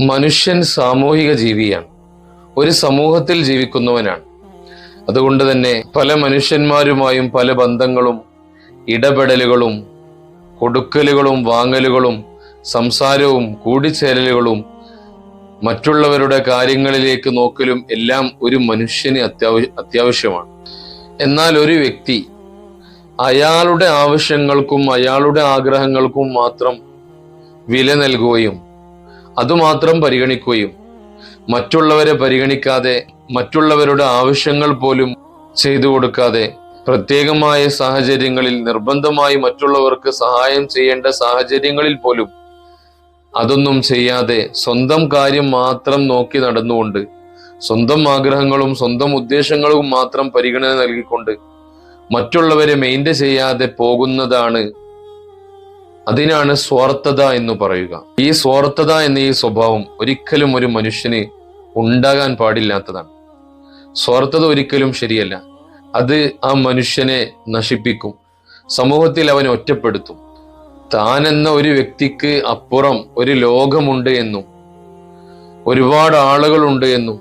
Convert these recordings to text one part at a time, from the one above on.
മനുഷ്യൻ സാമൂഹിക ജീവിയാണ്. ഒരു സമൂഹത്തിൽ ജീവിക്കുന്നവനാണ്. അതുകൊണ്ട് തന്നെ പല മനുഷ്യന്മാരുമായും പല ബന്ധങ്ങളും ഇടപെടലുകളും കൊടുക്കലുകളും വാങ്ങലുകളും സംസാരവും കൂടിച്ചേരലുകളും മറ്റുള്ളവരുടെ കാര്യങ്ങളിലേക്ക് നോക്കലും എല്ലാം ഒരു മനുഷ്യന് അത്യാവശ്യ അത്യാവശ്യമാണ്. എന്നാൽ ഒരു വ്യക്തി അയാളുടെ ആവശ്യങ്ങൾക്കും അയാളുടെ ആഗ്രഹങ്ങൾക്കും മാത്രം വില നൽകുകയും അതുമാത്രം പരിഗണിക്കുകയും മറ്റുള്ളവരെ പരിഗണിക്കാതെ മറ്റുള്ളവരുടെ ആവശ്യങ്ങൾ പോലും ചെയ്തു കൊടുക്കാതെ പ്രത്യേകമായ സാഹചര്യങ്ങളിൽ നിർബന്ധമായി മറ്റുള്ളവർക്ക് സഹായം ചെയ്യേണ്ട സാഹചര്യങ്ങളിൽ പോലും അതൊന്നും ചെയ്യാതെ സ്വന്തം കാര്യം മാത്രം നോക്കി നടന്നുകൊണ്ട് സ്വന്തം ആഗ്രഹങ്ങളും സ്വന്തം ഉദ്ദേശങ്ങളും മാത്രം പരിഗണന നൽകിക്കൊണ്ട് മറ്റുള്ളവരെ മെയിന്റെ ചെയ്യാതെ പോകുന്നതാണ് അതിനാണ് സ്വാർത്ഥത എന്ന് പറയുക. ഈ സ്വാർത്ഥത എന്ന ഈ സ്വഭാവം ഒരിക്കലും ഒരു മനുഷ്യന് ഉണ്ടാകാൻ പാടില്ലാത്തതാണ്. സ്വാർത്ഥത ഒരിക്കലും ശരിയല്ല. അത് ആ മനുഷ്യനെ നശിപ്പിക്കും. സമൂഹത്തിൽ അവനെ ഒറ്റപ്പെടുത്തും. താനെന്ന ഒരു വ്യക്തിക്ക് അപ്പുറം ഒരു ലോകമുണ്ട് എന്നും ഒരുപാട് ആളുകളുണ്ട് എന്നും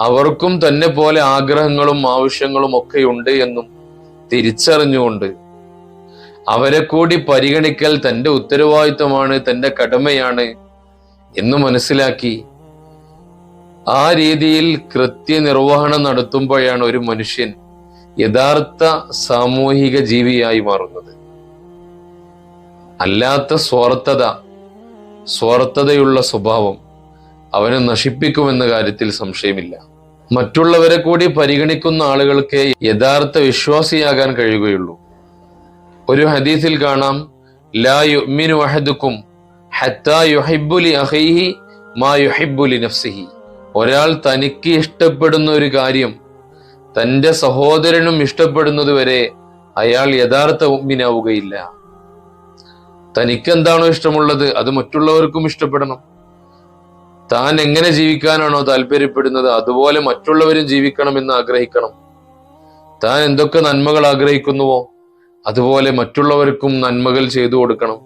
അവർക്കും തന്നെ പോലെ ആഗ്രഹങ്ങളും ആവശ്യങ്ങളും ഒക്കെ ഉണ്ട് എന്നും തിരിച്ചറിഞ്ഞുകൊണ്ട് അവരെ കൂടി പരിഗണിക്കൽ തന്റെ ഉത്തരവാദിത്വമാണ് തന്റെ കടമയാണ് എന്ന് മനസ്സിലാക്കി ആ രീതിയിൽ കൃത്യനിർവഹണം നടത്തുമ്പോഴാണ് ഒരു മനുഷ്യൻ യഥാർത്ഥ സാമൂഹിക ജീവിയായി മാറുന്നത്. അല്ലാത്ത സ്വാർത്ഥത സ്വാർത്ഥതയുള്ള സ്വഭാവം അവനെ നശിപ്പിക്കുമെന്ന കാര്യത്തിൽ സംശയമില്ല. മറ്റുള്ളവരെ കൂടി പരിഗണിക്കുന്ന ആളുകൾക്ക് യഥാർത്ഥ വിശ്വാസിയാകാൻ കഴിയുകയുള്ളൂ. ഒരു ഹദീസിൽ കാണാം ലാ യുഅ്മിനു അഹദുക്കും ഹത്താ യുഹിബ്ബുലി അഖീഹി മാ യുഹിബ്ബുലി നഫ്സിഹി. ഒരാൾ തനിക്ക് ഇഷ്ടപ്പെടുന്ന ഒരു കാര്യം തന്റെ സഹോദരനും ഇഷ്ടപ്പെടുന്നത് വരെ അയാൾ യഥാർത്ഥ മുഅ്മിനാവുകയില്ല. തനിക്ക് എന്താണോ ഇഷ്ടമുള്ളത് അത് മറ്റുള്ളവർക്കും ഇഷ്ടപ്പെടണം. താൻ എങ്ങനെ ജീവിക്കാനാണോ താല്പര്യപ്പെടുന്നത് അതുപോലെ മറ്റുള്ളവരും ജീവിക്കണം എന്ന് ആഗ്രഹിക്കണം. താൻ എന്തൊക്കെ നന്മകൾ ആഗ്രഹിക്കുന്നുവോ? അതുപോലെ മറ്റുള്ളവർക്കും നന്മകൾ ചെയ്തു കൊടുക്കണം.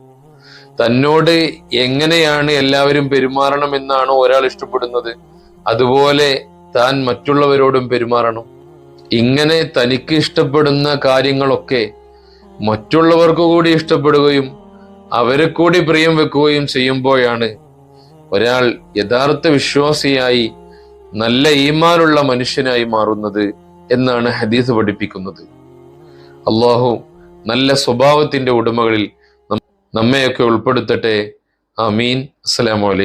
തന്നോട് എങ്ങനെയാണ് എല്ലാവരും പെരുമാറണം എന്നാണ് ഒരാൾ ഇഷ്ടപ്പെടുന്നത്. അതുപോലെ താൻ മറ്റുള്ളവരോടും പെരുമാറണം. ഇങ്ങനെ തനിക്ക് ഇഷ്ടപ്പെടുന്ന കാര്യങ്ങളൊക്കെ മറ്റുള്ളവർക്ക് കൂടി ഇഷ്ടപ്പെടുകയും അവരെ കൂടി പ്രിയം വെക്കുകയും ചെയ്യുമ്പോഴാണ് ഒരാൾ യഥാർത്ഥ വിശ്വാസിയായി നല്ല ഈമാനുള്ള മനുഷ്യനായി മാറുന്നത് എന്നാണ് ഹദീസ് പഠിപ്പിക്കുന്നത്. അള്ളാഹു നല്ല സ്വഭാവത്തിന്റെ ഉടമകളിൽ നമ്മയൊക്കെ ഉൾപ്പെടുത്തട്ടെ. ആമീൻ. അസ്സലാമു അലൈക്കും.